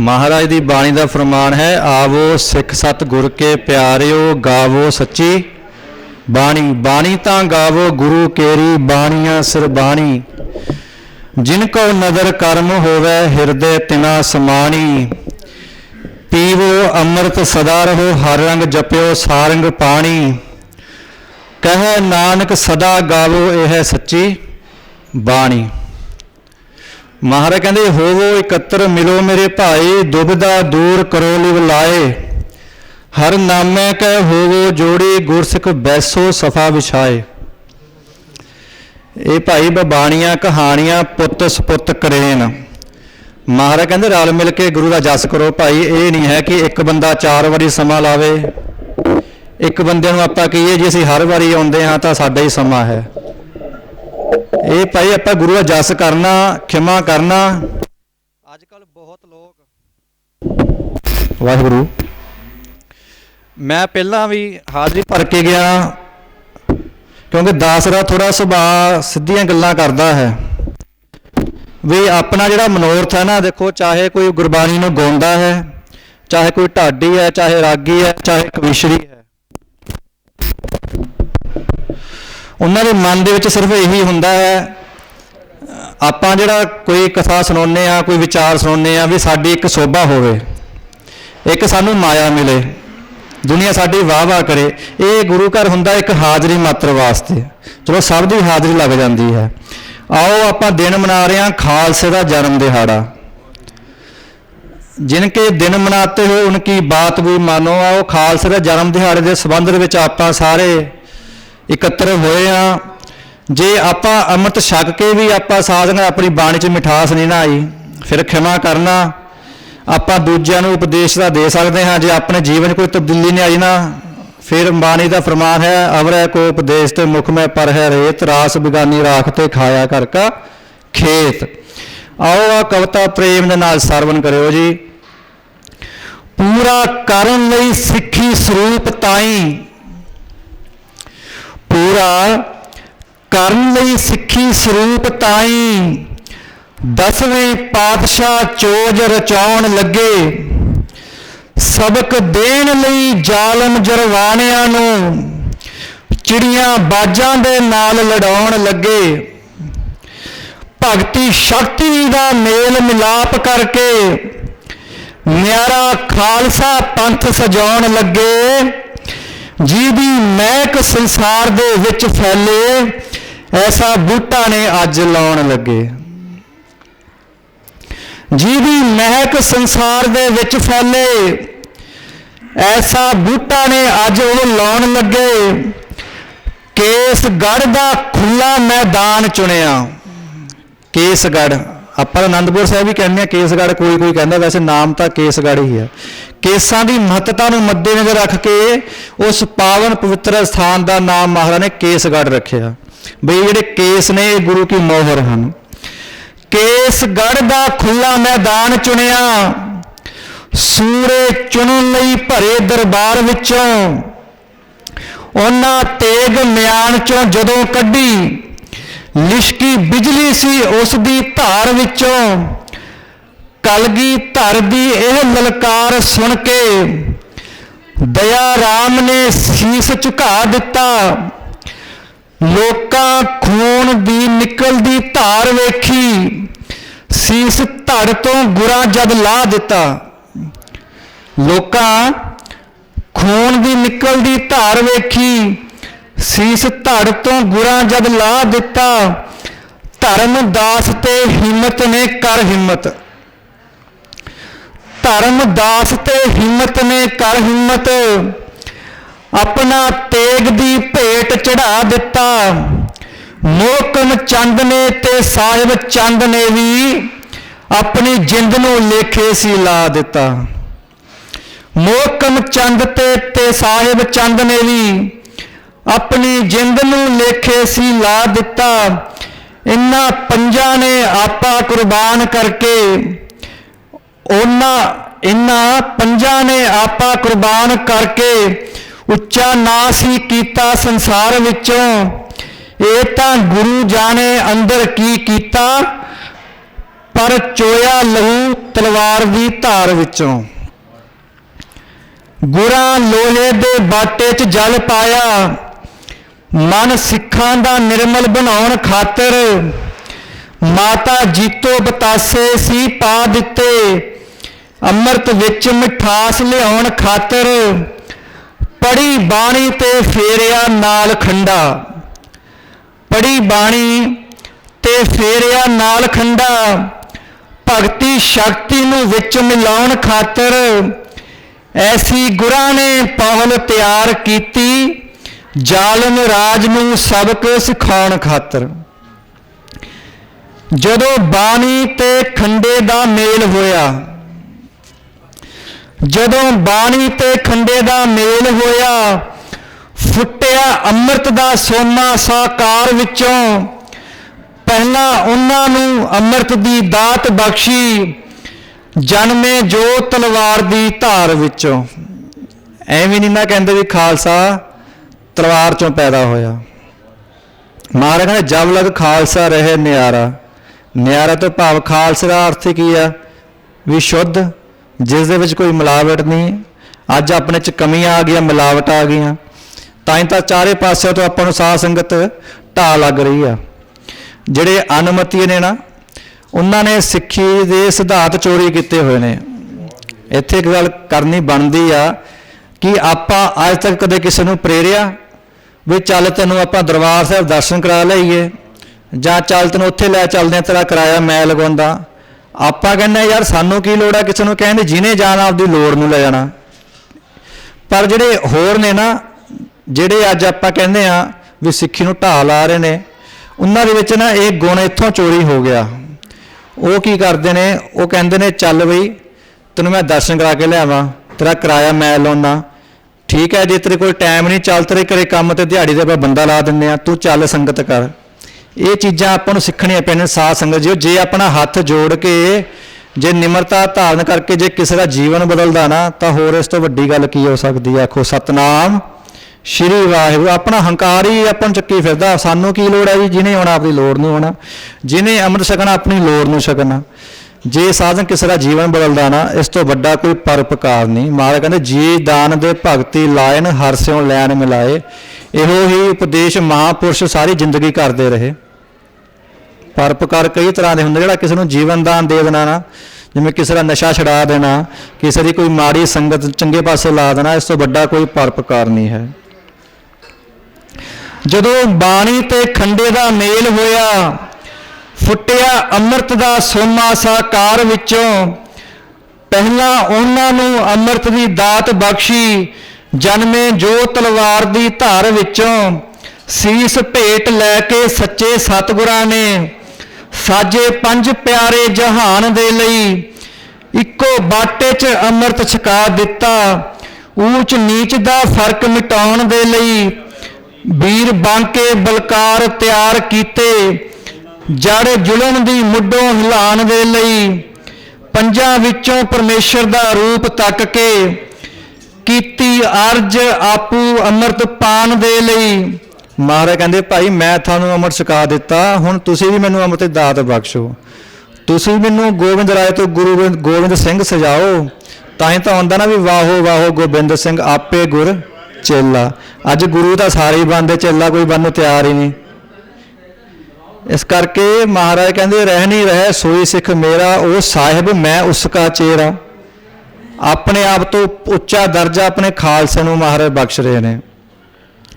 ਮਹਾਰਾਜ ਦੀ ਬਾਣੀ ਦਾ ਫਰਮਾਨ ਹੈ, ਆਵੋ ਸਿੱਖ ਸਤ ਗੁਰ ਕੇ ਪਿਆਰਿਓ, ਗਾਵੋ ਸੱਚੀ ਬਾਣੀ। ਬਾਣੀ ਤਾਂ ਗਾਵੋ ਗੁਰੂ ਕੇਰੀ, ਬਾਣੀਆਂ ਸਿਰ ਬਾਣੀ। ਜਿਨ ਕੋ ਨਦਰ ਕਰਮ ਹੋਵੇ, ਹਿਰਦੇ ਤਿਨਾ ਸਮਾਣੀ। ਪੀਵੋ ਅੰਮ੍ਰਿਤ ਸਦਾ ਰਹੋ, ਹਰ ਰੰਗ ਜਪਿਓ, ਸਾਰੰਗ ਪਾਣੀ। ਕਹੇ ਨਾਨਕ ਸਦਾ ਗਾਵੋ, ਇਹ ਸੱਚੀ ਬਾਣੀ। ਮਹਾਰਾਜ ਕਹਿੰਦੇ ਹੋਵੋ ਇਕੱਤਰ ਮਿਲੋ ਮੇਰੇ ਭਾਈ ਦੁਬਦਾ ਦੂਰ ਕਰੋ ਲਿਵ ਲਾਏ। ਹਰ ਨਾਮੇ ਕੈ ਹੋਵੋ ਜੋੜੀ ਗੁਰਸਿੱਖ ਬੈਸੋ ਸਫਾ ਵਿਛਾਏ। ਇਹ ਭਾਈ ਬਬਾਣੀਆਂ ਕਹਾਣੀਆਂ ਪੁੱਤ ਸਪੁੱਤ ਕਰੇਨ। ਮਹਾਰਾਜ ਕਹਿੰਦੇ, ਰਲ ਮਿਲ ਕੇ ਗੁਰੂ ਦਾ ਜਸ ਕਰੋ ਭਾਈ। ਇਹ ਨਹੀਂ ਹੈ ਕਿ ਇੱਕ ਬੰਦਾ ਚਾਰ ਵਾਰੀ ਸਮਾਂ ਲਾਵੇ। ਇੱਕ ਬੰਦੇ ਨੂੰ ਆਪਾਂ ਕਹੀਏ, ਜੇ ਅਸੀਂ ਹਰ ਵਾਰੀ ਆਉਂਦੇ ਹਾਂ ਤਾਂ ਸਾਡਾ ਹੀ ਸਮਾਂ ਹੈ। ਇਹ ਭਾਈ ਆਪਾਂ ਗੁਰੂ ਦਾ ਜਸ ਕਰਨਾ ਖਿਮਾ ਕਰਨਾ। ਅੱਜ ਕੱਲ ਬਹੁਤ ਲੋਕ ਵਾਹਿਗੁਰੂ। ਮੈਂ ਪਹਿਲਾਂ ਵੀ ਹਾਜ਼ਰੀ ਭਰ ਕੇ ਗਿਆ ਕਿਉਂਕਿ ਦਾਸਰਾ ਥੋੜਾ ਸੁਭਾਅ ਸਿੱਧੀਆਂ ਗੱਲਾਂ ਕਰਦਾ ਹੈ। ਵੀ ਆਪਣਾ ਜਿਹੜਾ ਮਨੋਰਥ ਹੈ ਨਾ ਦੇਖੋ ਚਾਹੇ ਕੋਈ ਗੁਰਬਾਣੀ ਨੂੰ ਗਾਉਂਦਾ ਹੈ ਚਾਹੇ ਕੋਈ ਢਾਡੀ ਹੈ ਚਾਹੇ ਰਾਗੀ ਹੈ ਚਾਹੇ ਕਵਿਸ਼ਰੀ ਹੈ। ਉਹਨਾਂ ਦੇ ਮਨ ਦੇ ਵਿੱਚ ਸਿਰਫ ਇਹੀ ਹੁੰਦਾ ਹੈ, ਆਪਾਂ ਜਿਹੜਾ ਕੋਈ ਕਥਾ ਸੁਣਾਉਂਦੇ ਆ ਕੋਈ ਵਿਚਾਰ ਸੁਣਾਉਂਦੇ ਆ ਵੀ ਸਾਡੀ ਇੱਕ ਸੋਭਾ ਹੋਵੇ, ਇੱਕ ਸਾਨੂੰ ਮਾਇਆ ਮਿਲੇ, ਦੁਨੀਆ ਸਾਡੀ ਵਾਹ ਵਾਹ ਕਰੇ, ਇਹ ਗੁਰੂ ਘਰ ਹੁੰਦਾ ਇੱਕ ਹਾਜ਼ਰੀ ਮਾਤਰ ਵਾਸਤੇ ਚਲੋ ਸਭ ਦੀ ਹਾਜ਼ਰੀ ਲੱਗ ਜਾਂਦੀ ਹੈ। ਆਓ ਆਪਾਂ ਦਿਨ ਮਨਾ ਰਹੇ ਹਾਂ ਖਾਲਸੇ ਦਾ ਜਨਮ ਦਿਹਾੜਾ। ਜਿਨ ਕੇ ਦਿਨ ਮਨਾਤੇ ਹੋ ਉਨਕੀ ਬਾਤ ਵੀ ਮਾਨੋ। ਆਓ ਖਾਲਸੇ ਦਾ ਜਨਮ ਦਿਹਾੜੇ ਦੇ ਸੰਬੰਧ ਵਿੱਚ ਆਪਾਂ ਸਾਰੇ ਇਕੱਤਰ ਹੋਏ ਆ। ਜੇ ਆਪਾਂ ਅੰਮ੍ਰਿਤ ਛਕ ਕੇ ਵੀ ਆਪਾਂ ਸਾਧਨਾ ਆਪਣੀ ਬਾਣੀ 'ਚ ਮਿਠਾਸ ਨਹੀਂ ਨਾ ਆਈ ਫਿਰ ਖਿਮਾ ਕਰਨਾ। ਆਪਾਂ ਦੂਜਿਆਂ ਨੂੰ ਉਪਦੇਸ਼ ਦਾ ਦੇ ਸਕਦੇ ਹਾਂ, ਜੇ ਆਪਣੇ ਜੀਵਨ 'ਚ ਕੋਈ ਤਬਦੀਲੀ ਨਹੀਂ ਆਈ ਨਾ, ਫਿਰ ਬਾਣੀ ਦਾ ਫਰਮਾਨ ਹੈ, ਅਵਰੈ ਕੋ ਉਪਦੇਸ਼ ਤੇ ਮੁਖ ਮੈਂ ਪਰ ਹੈ ਰੇਤ, ਰਾਸ ਬਿਗਾਨੀ ਰਾਖ ਤੇ ਖਾਇਆ ਕਰ ਕਾ ਖੇਤ। ਆਓ ਆ ਕਵਤਾ ਪ੍ਰੇਮ ਦੇ ਨਾਲ ਸਰਵਨ ਕਰਿਓ ਜੀ। ਪੂਰਾ ਕਰਨ ਲਈ ਸਿੱਖੀ ਸਰੂਪ ਤਾਈ ਪੂਰਾ ਕਰਨ ਲਈ ਸਿੱਖੀ ਸਰੂਪ ਤਾਈ ਦਸਵੇਂ ਪਾਤਸ਼ਾਹ ਚੋਜ ਰਚਾਉਣ ਲੱਗੇ। ਸਬਕ ਦੇਣ ਲਈ ਜ਼ਾਲਮ ਜਰਵਾਣਿਆਂ ਨੂੰ ਚਿੜੀਆਂ ਬਾਜਾਂ ਦੇ ਨਾਲ ਲੜਾਉਣ ਲੱਗੇ। ਭਗਤੀ ਸ਼ਕਤੀ ਦਾ ਮੇਲ ਮਿਲਾਪ ਕਰਕੇ ਨਿਆਰਾ ਖਾਲਸਾ ਪੰਥ ਸਜਾਉਣ ਲੱਗੇ। ਜੀ ਦੀ ਮਹਿਕ ਸੰਸਾਰ ਦੇ ਵਿੱਚ ਫੈਲੇ, ਐਸਾ ਬੂਟਾ ਨੇ ਅੱਜ ਲਾਉਣ ਲੱਗੇ। ਜੀ ਦੀ ਮਹਿਕ ਸੰਸਾਰ ਦੇ ਵਿੱਚ ਫੈਲੇ, ਐਸਾ ਬੂਟਾ ਨੇ ਅੱਜ ਉਹ ਲਾਉਣ ਲੱਗੇ। ਕੇਸਗੜ੍ਹ ਦਾ ਖੁੱਲਾ ਮੈਦਾਨ ਚੁਣਿਆ। ਕੇਸਗੜ੍ਹ, ਆਪਾਂ ਅਨੰਦਪੁਰ ਸਾਹਿਬ ਵੀ ਕਹਿੰਦੇ ਆ ਕੇਸਗੜ੍ਹ ਕੋਈ ਕੋਈ ਕਹਿੰਦਾ, ਵੈਸੇ ਨਾਮ ਤਾਂ ਕੇਸਗੜ੍ਹ ਹੀ ਹੈ ਕੇਸਾਂ ਦੀ ਮਹੱਤਤਾ ਨੂੰ ਮੱਦੇਨਜ਼ਰ ਰੱਖ ਕੇ ਉਸ ਪਾਵਨ ਪਵਿੱਤਰ ਸਥਾਨ ਦਾ ਨਾਮ ਮਹਾਰਾਜ ਨੇ ਕੇਸਗੜ੍ਹ ਰੱਖਿਆ। ਬਈ ਜਿਹੜੇ ਕੇਸ ਨੇ, ਇਹ ਗੁਰੂ ਕੀ ਮੋਹਰ ਹਨ। ਕੇਸਗੜ੍ਹ ਦਾ ਖੁੱਲਾ ਮੈਦਾਨ ਚੁਣਿਆ, ਸੂਰੇ ਚੁਣਨ ਲਈ ਭਰੇ ਦਰਬਾਰ ਵਿੱਚੋਂ, ਉਹਨਾਂ ਤੇਗ ਮਿਆਨ ਚੋਂ ਜਦੋਂ ਕੱਢੀ, ਲਿਸ਼ਕੀ ਬਿਜਲੀ ਸੀ ਉਸ ਦੀ ਧਾਰ ਵਿੱਚੋਂ ਕਲਗੀ ਧਰ ਦੀ ਇਹ ਲਲਕਾਰ ਸੁਣ ਕੇ ਦਇਆ ਰਾਮ ਨੇ ਸੀਸ ਝੁਕਾ ਦਿੱਤਾ। ਲੋਕਾਂ ਖੂਨ ਦੀ ਨਿਕਲਦੀ ਧਾਰ ਵੇਖੀ। ਸੀਸ ਧੜ ਤੋਂ ਗੁਰਾ ਜਦ ਲਾ ਦਿੱਤਾ। ਲੋਕਾਂ ਖੂਨ ਦੀ ਨਿਕਲਦੀ ਧਾਰ ਵੇਖੀ। ਸੀਸ ਧੜ ਤੋਂ ਗੁਰਾ ਜਦ ਲਾ ਦਿੱਤਾ। ਧਰਮ ਦਾਸ ਤੇ ਹਿੰਮਤ ਨੇ ਕਰ ਹਿੰਮਤ। ਧਰਮ ਦਾਸ ਤੇ ਹਿੰਮਤ ਨੇ ਕਰ ਹਿੰਮਤ। ਆਪਣਾ ਤੇਗ ਦੀ ਭੇਟ ਚੜਾ ਦਿੱਤਾ। ਮੋਹਕਮ ਚੰਦ ਨੇ ਤੇ ਸਾਹਿਬ ਚੰਦ ਨੇ ਵੀ ਆਪਣੀ ਜਿੰਦ ਨੂੰ ਲੇਖੇ ਸੀ ਲਾ ਦਿੱਤਾ। ਮੋਹਕਮ ਚੰਦ ਤੇ ਤੇ ਸਾਹਿਬ ਚੰਦ ਨੇ ਵੀ ਆਪਣੀ ਜਿੰਦ ਨੂੰ ਲੇਖੇ ਸੀ ਲਾ ਦਿੱਤਾ। ਇਨ੍ਹਾਂ ਪੰਜਾਂ ਨੇ ਆਪਾ ਕੁਰਬਾਨ ਕਰਕੇ ਉਹਨਾਂ, ਇਹਨਾਂ ਪੰਜਾਂ ਨੇ ਆਪਾ ਕੁਰਬਾਨ ਕਰਕੇ ਉੱਚਾ ਨਾਂ ਸੀ ਕੀਤਾ ਸੰਸਾਰ ਵਿੱਚੋਂ। ਇਹ ਤਾਂ ਗੁਰੂ ਜਾਣੇ ਅੰਦਰ ਕੀ ਕੀਤਾ? ਪਰ ਚੋਇਆ ਲਹੂ ਤਲਵਾਰ ਦੀ ਧਾਰ ਵਿੱਚੋਂ। ਗੁਰਾਂ ਲੋਹੇ ਦੇ ਬਾਟੇ 'ਚ ਜਲ ਪਾਇਆ। ਮਨ ਸਿੱਖਾਂ ਦਾ ਨਿਰਮਲ ਬਣਾਉਣ ਖਾਤਰ ਮਾਤਾ ਜੀਤੋ ਬਤਾਸੇ ਸੀ ਪਾ ਦਿੱਤੇ। ਅੰਮ੍ਰਿਤ ਵਿੱਚ ਮਿਠਾਸ ਲਿਆਉਣ ਖਾਤਰ ਪੜੀ ਬਾਣੀ ਤੇ ਫੇਰਿਆ ਨਾਲ ਖੰਡਾ। ਪੜੀ ਬਾਣੀ ਤੇ ਫੇਰਿਆ ਨਾਲ ਖੰਡਾ, ਭਗਤੀ ਸ਼ਕਤੀ ਨੂੰ ਵਿੱਚ ਮਿਲਾਉਣ ਖਾਤਰ ਐਸੀ ਗੁਰਾਂ ਨੇ ਪਹਲ ਤਿਆਰ ਕੀਤੀ, ਜ਼ਾਲਮ ਰਾਜ ਨੂੰ ਸਬਕ ਸਿਖਾਉਣ ਖਾਤਰ। ਜਦੋਂ ਬਾਣੀ ਤੇ ਖੰਡੇ ਦਾ ਮੇਲ ਹੋਇਆ ਜਦੋਂ ਬਾਣੀ ਤੇ ਖੰਡੇ ਦਾ ਮੇਲ ਹੋਇਆ, ਫੁੱਟਿਆ ਅੰਮ੍ਰਿਤ ਦਾ ਸੋਨਾ ਸਾਕਾਰ ਵਿੱਚੋਂ, ਪਹਿਲਾਂ ਉਹਨਾਂ ਨੂੰ ਅੰਮ੍ਰਿਤ ਦੀ ਦਾਤ ਬਖਸ਼ੀ, ਜਨਮੇ ਜੋ ਤਲਵਾਰ ਦੀ ਧਾਰ ਵਿੱਚੋਂ। ਐਵੇਂ ਨਹੀਂ ਨਾ ਕਹਿੰਦੇ ਵੀ ਖਾਲਸਾ ਤਲਵਾਰ ਚੋਂ ਪੈਦਾ ਹੋਇਆ। ਮਹਾਰਾਜ ਕਹਿੰਦੇ, ਜਬ ਲਗ ਖਾਲਸਾ ਰਹੇ ਨਿਆਰਾ। ਨਿਆਰਾ ਤੋਂ ਭਾਵ ਖਾਲਸੇ ਦਾ ਅਰਥ ਕੀ ਆ? ਵੀ ਸ਼ੁੱਧ ਜਿਸ ਦੇ ਵਿੱਚ ਕੋਈ ਮਿਲਾਵਟ ਨਹੀਂ। ਅੱਜ ਆਪਣੇ ਚ ਕਮੀਆਂ ਆ ਗਈਆਂ, ਮਿਲਾਵਟ ਆ ਗਈਆਂ। ਤਾਂ ਹੀ ਤਾਂ ਚਾਰੇ ਪਾਸਿਆਂ ਤੋਂ ਆਪਾਂ ਨੂੰ ਸਾਧ ਸੰਗਤ ਢਾਹ ਲੱਗ ਰਹੀ ਆ। ਜਿਹੜੇ ਅਨੁਮਤੀ ਨੇ ਨਾ, ਉਹਨਾਂ ਨੇ ਸਿੱਖੀ ਦੇ ਸਿਧਾਂਤ ਚੋਰੀ ਕੀਤੇ ਹੋਏ ਨੇ। ਇੱਥੇ ਇੱਕ ਗੱਲ ਕਰਨੀ ਬਣਦੀ ਆ ਕਿ ਆਪਾਂ ਅੱਜ ਤੱਕ ਕਦੇ ਕਿਸੇ ਨੂੰ ਪ੍ਰੇਰਿਆ ਵੀ ਚੱਲ ਤੈਨੂੰ ਆਪਾਂ ਦਰਬਾਰ ਸਾਹਿਬ ਦਰਸ਼ਨ ਕਰਾ ਲਈਏ ਜਾਂ ਚੱਲ ਤੈਨੂੰ ਉੱਥੇ ਲੈ ਚੱਲਦੇ ਆ, ਤੇਰਾ ਕਿਰਾਇਆ ਮੈਂ ਲਗਾਉਂਦਾ। ਆਪਾਂ ਕਹਿੰਦੇ ਯਾਰ ਸਾਨੂੰ ਕੀ ਲੋੜ ਆ? ਕਿਸੇ ਨੂੰ ਕਹਿੰਦੇ ਜਿਹਨੇ ਜਾਣਾ, ਆਪਦੀ ਲੋੜ ਨੂੰ ਲੈ ਜਾਣਾ। ਪਰ ਜਿਹੜੇ ਹੋਰ ਨੇ ਨਾ, ਜਿਹੜੇ ਅੱਜ ਆਪਾਂ ਕਹਿੰਦੇ ਆ ਵੀ ਸਿੱਖੀ ਨੂੰ ਢਾਹ ਲਾ ਰਹੇ ਨੇ, ਉਹਨਾਂ ਦੇ ਵਿੱਚ ਨਾ ਇਹ ਗੁਣ ਇੱਥੋਂ ਚੋਰੀ ਹੋ ਗਿਆ। ਉਹ ਕੀ ਕਰਦੇ ਨੇ? ਉਹ ਕਹਿੰਦੇ ਨੇ, ਚੱਲ ਬਈ, ਤੈਨੂੰ ਮੈਂ ਦਰਸ਼ਨ ਕਰਾ ਕੇ ਲਿਆਵਾਂ, ਤੇਰਾ ਕਿਰਾਇਆ ਮੈਂ ਲਾਉਣਾ ਠੀਕ ਹੈ, ਜੇ ਤੇਰੇ ਕੋਲ ਟਾਈਮ ਨਹੀਂ, ਚੱਲ ਤੇਰੇ ਘਰੇ ਕੰਮ ਤੇ ਦਿਹਾੜੀ ਦਾ ਆਪਾਂ ਬੰਦਾ ਲਾ ਦਿੰਦੇ ਆ, ਤੂੰ ਚੱਲ ਸੰਗਤ ਕਰ। ਇਹ ਚੀਜ਼ਾਂ ਆਪਾਂ ਨੂੰ ਸਿੱਖਣੀਆਂ ਪੈਣੀਆਂ ਸਾਧ ਸੰਗਤ ਜੀਓ। ਜੇ ਆਪਣਾ ਹੱਥ ਜੋੜ ਕੇ ਜੇ ਨਿਮਰਤਾ ਧਾਰਨ ਕਰਕੇ ਜੇ ਕਿਸੇ ਦਾ ਜੀਵਨ ਬਦਲਦਾ ਨਾ, ਤਾਂ ਹੋਰ ਇਸ ਤੋਂ ਵੱਡੀ ਗੱਲ ਕੀ ਹੋ ਸਕਦੀ ਹੈ ਆਖੋ, ਸਤਨਾਮ, ਸ਼੍ਰੀ ਵਾਹਿਗੁਰੂ। ਆਪਣਾ ਹੰਕਾਰ ਹੀ ਆਪਾਂ ਨੂੰ ਚੱਕੀ ਫਿਰਦਾ। ਸਾਨੂੰ ਕੀ ਲੋੜ ਹੈ ਜੀ? ਜਿਹਨੇ ਆਉਣਾ ਆਪਣੀ ਲੋੜ ਨੂੰ ਹੋਣਾ ਜਿਹਨੇ ਅੰਮ੍ਰਿਤ ਛਕਣਾ, ਆਪਣੀ ਲੋੜ ਨੂੰ ਛਕਣਾ। ਜੇ ਸਾਧਨ ਕਿਸੇ ਦਾ ਜੀਵਨ ਬਦਲਦਾ ਨਾ, ਇਸ ਤੋਂ ਵੱਡਾ ਕੋਈ ਪਰਪਕਾਰ ਨਹੀਂ। ਮਹਾਰਾਜ ਕਹਿੰਦੇ, ਜੀ ਦਾਨ ਦੇ ਭਗਤੀ ਲਾਇਨ ਹਰ ਸਿਉ ਲੈਣ ਮਿਲਾਏ। ਇਹੋ ਹੀ ਉਪਦੇਸ਼ ਮਹਾਪੁਰਸ਼ ਸਾਰੀ ਜ਼ਿੰਦਗੀ ਕਰਦੇ ਰਹੇ। ਪਰਪਕਾਰ ਕਈ ਤਰ੍ਹਾਂ ਦੇ ਹੁੰਦੇ, ਜਿਹੜਾ ਕਿਸੇ ਨੂੰ ਜੀਵਨ ਦਾਨ ਦੇ ਦੇਣਾ ਨਾ, ਜਿਵੇਂ ਕਿਸੇ ਦਾ ਨਸ਼ਾ ਛਡਾ ਦੇਣਾ, ਕਿਸੇ ਦੀ ਕੋਈ ਮਾੜੀ ਸੰਗਤ ਚੰਗੇ ਪਾਸੇ ਲਾ ਦੇਣਾ, ਇਸ ਤੋਂ ਵੱਡਾ ਕੋਈ ਪਰਪਕਾਰ ਨਹੀਂ ਹੈ। ਜਦੋਂ ਬਾਣੀ ਤੇ ਖੰਡੇ ਦਾ ਮੇਲ ਹੋਇਆ ਫੁੱਟਿਆ ਅੰਮ੍ਰਿਤ ਦਾ ਸੋਮਾ ਸਾਕਾਰ ਵਿੱਚੋਂ। ਪਹਿਲਾਂ ਉਹਨਾਂ ਨੂੰ ਅੰਮ੍ਰਿਤ ਦੀ ਦਾਤ ਬਖਸ਼ੀ, ਜਨਮੇ ਜੋ ਤਲਵਾਰ ਦੀ ਧਾਰ ਵਿੱਚੋਂ। ਸੀਸ ਭੇਟ ਲੈ ਕੇ ਸੱਚੇ ਸਤਿਗੁਰਾਂ ਨੇ ਸਾਜੇ ਪੰਜ ਪਿਆਰੇ ਜਹਾਨ ਦੇ ਲਈ ਇੱਕੋ ਬਾਟੇ 'ਚ ਅੰਮ੍ਰਿਤ ਛਕਾ ਦਿੱਤਾ। ਊਚ ਨੀਚ ਦਾ ਫ਼ਰਕ ਮਿਟਾਉਣ ਦੇ ਲਈ ਵੀਰ ਬਾਂਕੇ ਬਲਕਾਰ ਤਿਆਰ ਕੀਤੇ। ਜੜ ਜ਼ੁਲਮ ਦੀ ਮੁੱਢੋਂ ਹਿਲਾਣ ਦੇ ਲਈ ਪੰਜਾਂ ਵਿੱਚੋਂ ਪਰਮੇਸ਼ਰ ਦਾ ਰੂਪ ਤੱਕ ਕੇ ਕੀਤੀ ਅਰਜ ਆਪੂ ਅੰਮ੍ਰਿਤ ਪਾਣ ਦੇ ਲਈ। ਮਹਾਰਾਜ ਕਹਿੰਦੇ, ਭਾਈ, ਮੈਂ ਤੁਹਾਨੂੰ ਅੰਮ੍ਰਿਤ ਛਕਾ ਦਿੱਤਾ। ਹੁਣ ਤੁਸੀਂ ਵੀ ਮੈਨੂੰ ਅੰਮ੍ਰਿਤ ਦਾਤ ਬਖਸ਼ੋ। ਤੁਸੀਂ ਮੈਨੂੰ ਗੋਬਿੰਦ ਰਾਏ ਤੋਂ ਗੁਰੂ ਗੋਬਿੰਦ- ਗੋਬਿੰਦ ਸਿੰਘ ਸਜਾਓ। ਤਾਂ ਹੀ ਤਾਂ ਆਉਂਦਾ ਨਾ ਵੀ ਵਾਹੋ ਵਾਹੋ ਗੋਬਿੰਦ ਸਿੰਘ, ਆਪੇ ਗੁਰ ਚੇਲਾ। ਅੱਜ ਗੁਰੂ ਤਾਂ ਸਾਰੇ ਹੀ ਬੰਦੇ ਚੇਲਾ ਕੋਈ ਬੰਨ ਨੂੰ ਤਿਆਰ ਹੀ ਨਹੀਂ। ਇਸ ਕਰਕੇ ਮਹਾਰਾਜ ਕਹਿੰਦੇ, ਰਹਿ ਨਹੀਂ ਰਹਿ, ਸੋਈ ਸਿੱਖ ਮੇਰਾ, ਉਹ ਸਾਹਿਬ, ਮੈਂ ਉਸ ਕਾ ਚੇਰਾ। ਆਪਣੇ ਆਪ ਤੋਂ ਉੱਚਾ ਦਰਜਾ ਆਪਣੇ ਖਾਲਸੇ ਨੂੰ ਮਹਾਰਾਜ ਬਖਸ਼ ਰਹੇ ਨੇ।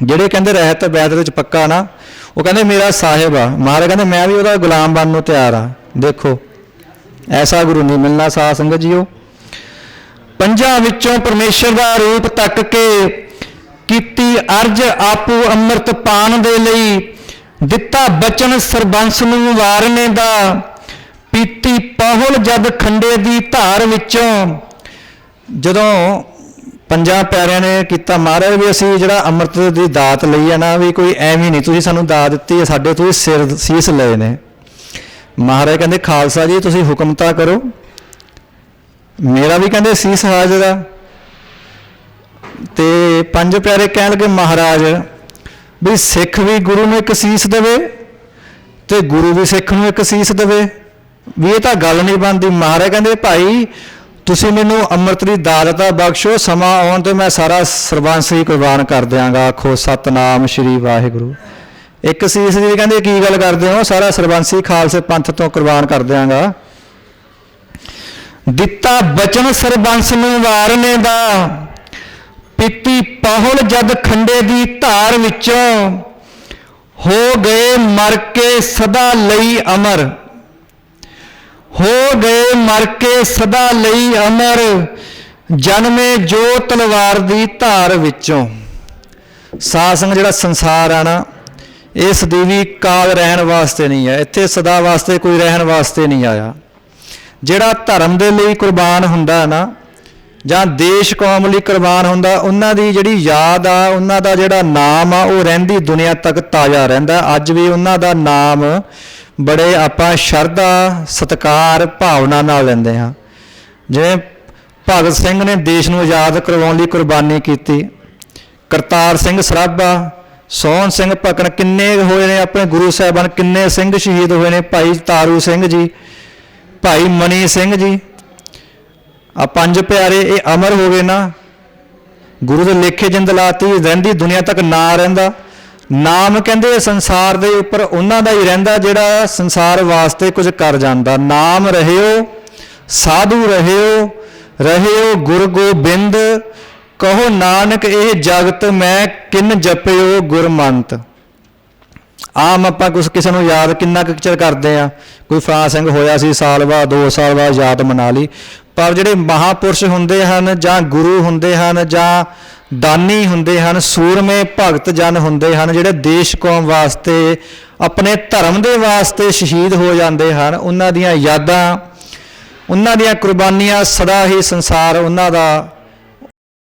ਜਿਹੜੇ ਕਹਿੰਦੇ ਰਹਿਤ ਬੈਤ ਵਿੱਚ ਪੱਕਾ ਨਾ, ਉਹ ਕਹਿੰਦੇ ਮੇਰਾ ਸਾਹਿਬ ਆ। ਮਹਾਰਾਜ ਕਹਿੰਦੇ, ਮੈਂ ਵੀ ਉਹਦਾ ਗੁਲਾਮ ਬਣਨ ਨੂੰ ਤਿਆਰ ਆ। ਦੇਖੋ, ਐਸਾ ਗੁਰੂ ਨਹੀਂ ਮਿਲਣਾ ਸਾਧ ਸੰਗਤ ਜੀਓ। ਪੰਜਾਂ ਵਿੱਚੋਂ ਪਰਮੇਸ਼ਰ ਦਾ ਰੂਪ ਤੱਕ ਕੇ ਕੀਤੀ ਅਰਜ ਆਪੂ ਅੰਮ੍ਰਿਤ ਪਾਣ ਦੇ ਲਈ ਦਿੱਤਾ ਬਚਨ ਸਰਬੰਸ ਨੂੰ ਵਾਰਨੇ ਦਾ, ਪੀਤੀ ਪਾਹੁਲ ਜਦ ਖੰਡੇ ਦੀ ਧਾਰ ਵਿੱਚੋਂ। ਜਦੋਂ ਪੰਜਾਂ ਪਿਆਰਿਆਂ ਨੇ ਕੀਤਾ ਮਹਾਰਾਜ ਵੀ ਅਸੀਂ ਜਿਹੜਾ ਅੰਮ੍ਰਿਤ ਦੀ ਦਾਤ ਲਈ ਹੈ ਨਾ, ਵੀ ਕੋਈ ਐਵੇਂ ਨਹੀਂ, ਤੁਸੀਂ ਸਾਨੂੰ ਦਾਤ ਦਿੱਤੀ ਹੈ ਸਾਡੇ ਤੋਂ ਹੀ ਸਿਰ ਸੀਸ ਲਏ ਨੇ। ਮਹਾਰਾਜ ਕਹਿੰਦੇ, ਖਾਲਸਾ ਜੀ, ਤੁਸੀਂ ਹੁਕਮ ਤਾਂ ਕਰੋ। ਮੇਰਾ ਵੀ ਕਹਿੰਦੇ ਸੀਸ ਹਾਜ਼ਰ ਆ। ਤੇ ਪੰਜ ਪਿਆਰੇ ਕਹਿਣ ਲੱਗੇ, ਮਹਾਰਾਜ ਵੀ ਸਿੱਖ ਵੀ ਗੁਰੂ ਨੂੰ ਇੱਕ ਸੀਸ ਦੇਵੇ ਤੇ ਗੁਰੂ ਵੀ ਸਿੱਖ ਨੂੰ ਇੱਕ ਸੀਸ ਦੇਵੇ। ਵੀ ਇਹ ਤਾਂ ਗੱਲ ਨਹੀਂ ਬਣਦੀ। ਮਹਾਰਾਜ ਕਹਿੰਦੇ, ਭਾਈ, ਤੁਸੀਂ ਮੈਨੂੰ ਅੰਮ੍ਰਿਤ ਦੀ ਦਾਲਤਾ ਬਖਸ਼ੋ, ਸਮਾਂ ਆਉਣ ਤੇ ਮੈਂ ਸਾਰਾ ਸਰਬੰਸ ਹੀ ਕੁਰਬਾਨ ਕਰ ਦਿਆਂਗਾ। ਆਖੋ, ਸਤਨਾਮ ਸ਼੍ਰੀ ਵਾਹਿਗੁਰੂ। ਇੱਕ ਸੀਸ ਦੀ ਕਹਿੰਦੇ, ਕੀ ਗੱਲ ਕਰਦੇ ਹੋ? ਸਾਰਾ ਸਰਬੰਸੀ ਖਾਲਸੇ ਪੰਥ ਤੋਂ ਕੁਰਬਾਨ ਕਰ ਦਿਆਂਗਾ। ਦਿੱਤਾ ਬਚਨ ਸਰਬੰਸ ਨੂੰ ਵਾਰਨੇ ਦਾ। ਪਿੱਤੀ ਪਾਹੁਲ ਜਦ ਖੰਡੇ ਦੀ ਧਾਰ ਵਿੱਚੋਂ ਹੋ ਗਏ ਮਰ ਕੇ ਸਦਾ ਲਈ ਅਮਰ। ਹੋ ਗਏ ਮਰ ਕੇ ਸਦਾ ਲਈ ਅਮਰ, ਜਨਮੇ ਜੋ ਤਲਵਾਰ ਦੀ ਧਾਰ ਵਿੱਚੋਂ। ਸਾਧ ਸੰਗ ਜਿਹੜਾ ਸੰਸਾਰ ਆ ਨਾ ਇਹ ਸਦੀਵੀ ਕਾਲ ਰਹਿਣ ਵਾਸਤੇ ਨਹੀਂ ਹੈ ਇੱਥੇ ਸਦਾ ਵਾਸਤੇ ਕੋਈ ਰਹਿਣ ਵਾਸਤੇ ਨਹੀਂ ਆਇਆ। ਜਿਹੜਾ ਧਰਮ ਦੇ ਲਈ ਕੁਰਬਾਨ ਹੁੰਦਾ ਨਾ ਜਾਂ ਦੇਸ਼ ਕੌਮ ਲਈ ਕੁਰਬਾਨ ਹੁੰਦਾ, ਉਹਨਾਂ ਦੀ ਜਿਹੜੀ ਯਾਦ ਆ, ਉਹਨਾਂ ਦਾ ਜਿਹੜਾ ਨਾਮ ਆ, ਉਹ ਰਹਿੰਦੀ ਦੁਨੀਆ ਤੱਕ ਤਾਜ਼ਾ ਰਹਿੰਦਾ। ਅੱਜ ਵੀ ਉਹਨਾਂ ਦਾ ਨਾਮ ਬੜੇ ਆਪਾਂ ਸ਼ਰਧਾ, ਸਤਕਾਰ, ਭਾਵਨਾ ਨਾਲ ਲੈਂਦੇ ਹਾਂ। ਜਿਵੇਂ ਭਗਤ ਸਿੰਘ ਨੇ ਦੇਸ਼ ਨੂੰ ਆਜ਼ਾਦ ਕਰਵਾਉਣ ਲਈ ਕੁਰਬਾਨੀ ਕੀਤੀ। ਕਰਤਾਰ ਸਿੰਘ ਸਰਾਭਾ, ਸੋਹਣ ਸਿੰਘ ਭਕਨ ਕਿੰਨੇ ਹੋਏ ਨੇ ਆਪਣੇ ਗੁਰੂ ਸਾਹਿਬਾਨ, ਕਿੰਨੇ ਸਿੰਘ ਸ਼ਹੀਦ ਹੋਏ ਨੇ। ਭਾਈ ਤਾਰੂ ਸਿੰਘ ਜੀ, ਭਾਈ ਮਨੀ ਸਿੰਘ ਜੀ ਆ ਪੰਜ ਪਿਆਰੇ, ਇਹ ਅਮਰ ਹੋ ਗਏ ਨਾ। ਗੁਰੂ ਦੇ ਲੇਖੇ ਜਿੰਦ ਲਾਤੀ, ਰਹਿੰਦੀ ਦੁਨੀਆ ਤੱਕ ਨਾ ਰਹਿੰਦਾ। ਨਾਮ ਕਹਿੰਦੇ ਸੰਸਾਰ ਦੇ ਉੱਪਰ ਉਹਨਾਂ ਦਾ ਹੀ ਰਹਿੰਦਾ ਜਿਹੜਾ ਸੰਸਾਰ ਵਾਸਤੇ ਕੁਝ ਕਰ ਜਾਂਦਾ। ਨਾਮ ਰਹਿਓ, ਸਾਧੂ ਰਹਿਓ ਰਹਿਓ ਗੁਰ ਗੋਬਿੰਦ, ਕਹੋ ਨਾਨਕ ਇਹ ਜਗਤ ਮੈਂ ਕਿੰਨ ਜਪਿਓ ਗੁਰਮੰਤ। ਆਮ ਆਪਾਂ ਕੁਛ ਕਿਸੇ ਨੂੰ ਯਾਦ ਕਿੰਨਾ ਕੁ ਚਿਰ ਕਰਦੇ ਆ ਕੋਈ ਫਰਾਂ ਸਿੰਘ ਹੋਇਆ ਸੀ, ਸਾਲ ਬਾਅਦ 2 ਸਾਲ ਬਾਅਦ ਯਾਦ ਮਨਾ ਲਈ। ਪਰ ਜਿਹੜੇ ਮਹਾਪੁਰਸ਼ ਹੁੰਦੇ ਹਨ ਜਾਂ ਗੁਰੂ ਹੁੰਦੇ ਹਨ ਜਾਂ ਦਾਨੀ ਹੁੰਦੇ ਹਨ, ਸੂਰਮੇ ਭਗਤ ਜਨ ਹੁੰਦੇ ਹਨ, ਜਿਹੜੇ ਦੇਸ਼ ਕੌਮ ਵਾਸਤੇ, ਆਪਣੇ ਧਰਮ ਦੇ ਵਾਸਤੇ ਸ਼ਹੀਦ ਹੋ ਜਾਂਦੇ ਹਨ, ਉਹਨਾਂ ਦੀਆਂ ਯਾਦਾਂ, ਉਹਨਾਂ ਦੀਆਂ ਕੁਰਬਾਨੀਆਂ ਸਦਾ ਹੀ ਸੰਸਾਰ ਉਹਨਾਂ ਦਾ